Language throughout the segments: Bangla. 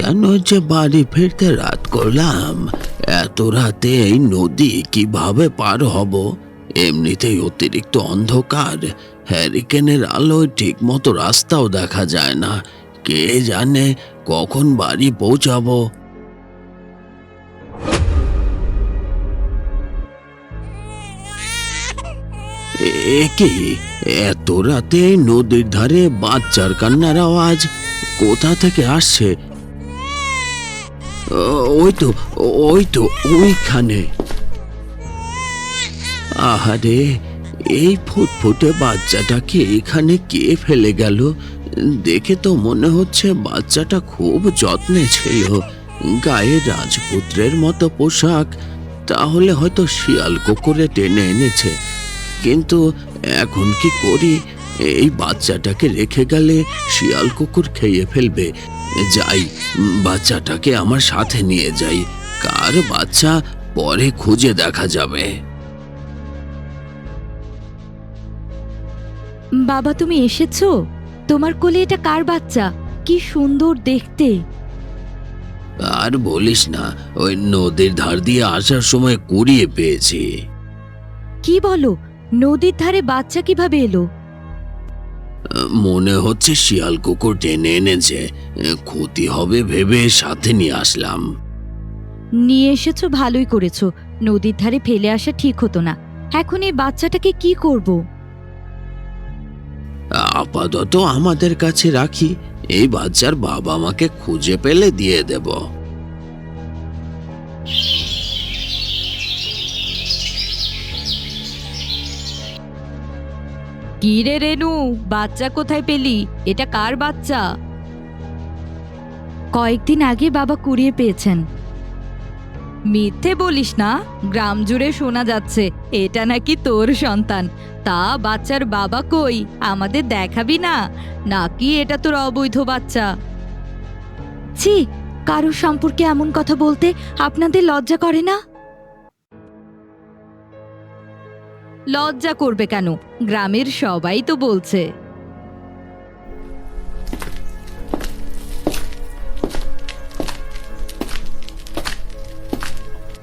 কেন যে বাড়ি ফিরতে রাত করলাম? এত রাতে এই নদী কীভাবে পার হব? এমনিতেই অতিরিক্ত অন্ধকার। হ্যারিকেনের আলোয় ঠিক মতো রাস্তাও দেখা যায় না। কে জানে কখন বাড়ি পৌঁছাবো? এত রাতে নদীর ধারে বাচ্চার কান্নার আওয়াজ কোথা থেকে আসছে? ওই তো ওই তো, ওইখানে। আহারে, এই ফুটফুটে বাচ্চাটাকে এখানে কে ফেলে গেল? দেখে তো মনে হচ্ছে বাচ্চাটা খুব যত্নে ছিল। গায়ে রাজপুত্রের মতো পোশাক, তাহলে হয়তো শিয়াল কুকুরে টেনে এনেছে। কিন্তু এখন কি করি? এই বাচ্চাটাকে রেখে গেলে শিয়াল কুকুর খেয়ে ফেলবে। যাই বাচ্চাটাকে আমার সাথে নিয়ে যাই। কার বাচ্চা? পরে খুঁজে দেখা যাবে। বাবা তুমি এসেছ? তোমার কোলে এটা কার বাচ্চা? কি সুন্দর দেখতে। আর বলিস না ওই নদীর ধার দিয়ে আসার সময় কুড়িয়ে পেয়েছি। কি বলো? নদীর ধারে বাচ্চা কীভাবে এলো? মনে হচ্ছে শিয়াল কুকুর টেনে এনেছে। ক্ষতি হবে ভেবে সাথে নিয়ে আসলাম। নিয়ে এসেছ ভালোই করেছ। নদীর ধারে ফেলে আসা ঠিক হতো না। এখন এই বাচ্চাটাকে কি করব? আপাতত আমাদের কাছে রাখি। এই বাচ্চার বাবা মাকে খুঁজে পেলে দিয়ে দেব। কি রে রেনু? বাচ্চা কোথায় পেলি? এটা কার বাচ্চা? কয়েকদিন আগে বাবা কুড়িয়ে পেয়েছেন। মিথ্যে বলিস না, গ্রাম জুড়ে শোনা যাচ্ছে, এটা নাকি তোর সন্তান। তা বাচ্চার বাবা কই? আমাদের দেখাবি না? নাকি এটা তোর অবৈধ বাচ্চা? ছি, কারোর সম্পর্কে এমন কথা বলতে আপনাদের লজ্জা করে না? লজ্জা করবে কেন? গ্রামের সবাই তো বলছে।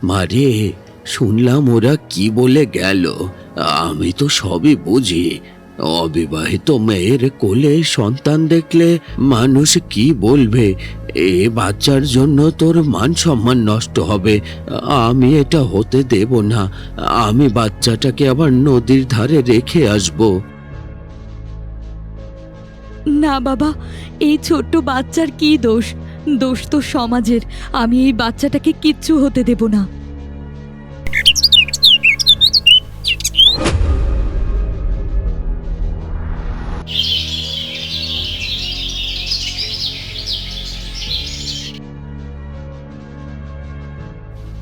মারে, শুনলাম ওরা কি বলে গেল। আমি তো সবই বুঝি। অবিবাহিত মেয়ের কোলে সন্তান দেখলে মানুষ কি বলবে? এ বাচ্চার জন্য তোর মান সম্মান নষ্ট হবে। আমি এটা হতে দেব না। আমি বাচ্চাটাকে আবার নদীর ধারে রেখে আসব। না বাবা, এই ছোট্ট বাচ্চার কি দোষ? দোষ তো সমাজের। আমি এই বাচ্চাটাকে কিচ্ছু হতে দেব না।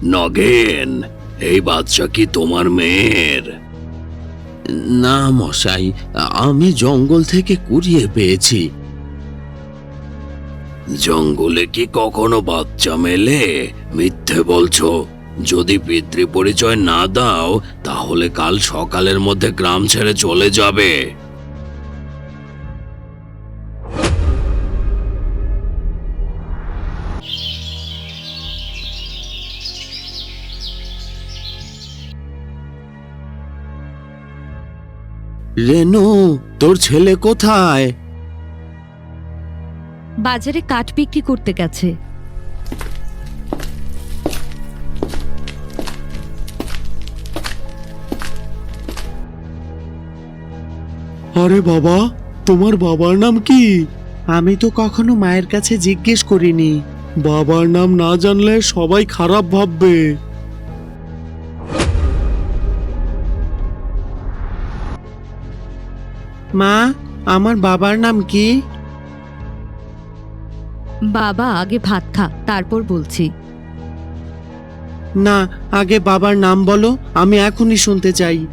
নগেন, এই বাচ্চা কি তোমার মেয়ের? না মশাই, আমি জঙ্গল থেকে কুড়িয়ে পেয়েছি। জঙ্গলে কি কখনো বাচ্চা মেলে? মিথ্যে বলছো। যদি পিতৃ পরিচয় না দাও, তাহলে কাল সকালের মধ্যে গ্রাম ছেড়ে চলে যাবে। রেনু তোর ছেলে কোথায়? বাজারে কাঠ বিক্রি করতে গেছে। আরে বাবা তোমার বাবার নাম কি? আমি তো কখনো মায়ের কাছে জিজ্ঞেস করিনি। বাবার নাম না জানলে সবাই খারাপ ভাববে। মা আমার বাবার নাম কি? বাবা আগে ভাত খা তারপর বলছি। না আগে বাবার নাম বলো আমি এখনই শুনতে চাই।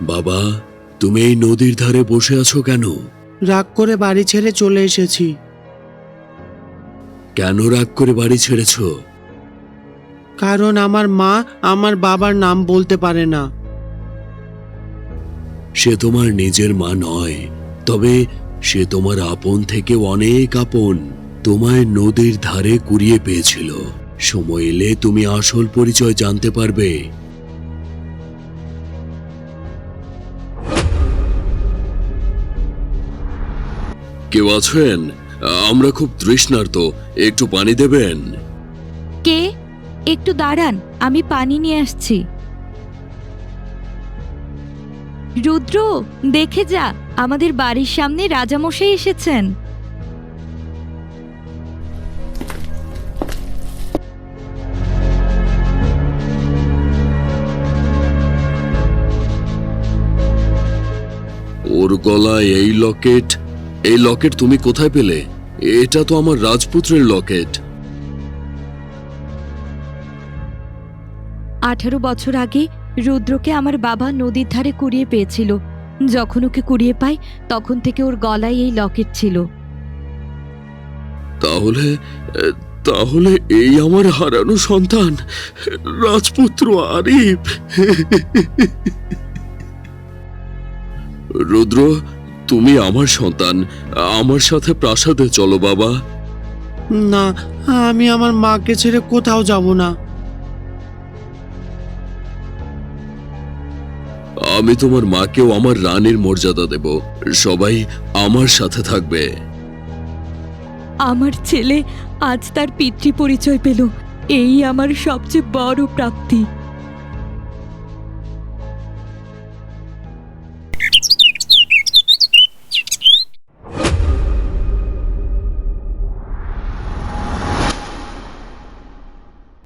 বাবা তুমি এই নদীর ধারে বসে আছো কেন? রাগ করে বাড়ি ছেড়ে চলে এসেছি। কেন রাগ করে বাড়ি ছেড়েছ? কারণ আমার মা আমার বাবার নাম বলতে পারে না। সে তোমার নিজের মা নয় তবে সে তোমার আপন থেকে অনেক আপন। তোমায় নদীর ধারে কুড়িয়ে পেয়েছিল। সময় এলে তুমি আসল পরিচয় জানতে পারবে। কেউ আছেন? আমরা খুব তৃষ্ণার্ত। একটু পানি দেবেন? কে? একটু দাঁড়ান আমি পানি নিয়ে আসছি। রুদ্র দেখে যা আমাদের বাড়ির সামনে রাজামশাই এসেছেন। ওর গলায় এই লকেট এই লকেট তুমি কোথায় পেলে? এটা তো আমার রাজপুত্রের লকেট। আঠারো বছর আগে রুদ্রকে আমার বাবা নদীর ধারে কুড়িয়ে পেয়েছিল। যখন ওকে কুড়িয়ে পাই তখন থেকে ওর গলায় এই লকেট ছিল। তাহলে তাহলে এই আমার হারানো সন্তান রাজপুত্র আরিফ। রুদ্র তুমি আমার সন্তান আমার সাথে প্রাসাদে চলো বাবা। না আমি আমার মাকে ছেড়ে কোথাও যাব না। আমি তোমার মাকেও আমার রানীর মর্যাদা দেব। সবাই আমার সাথে থাকবে। আমার ছেলে আজ তার পিতৃ পরিচয় পেল। এই আমার সবচেয়ে বড় প্রাপ্তি।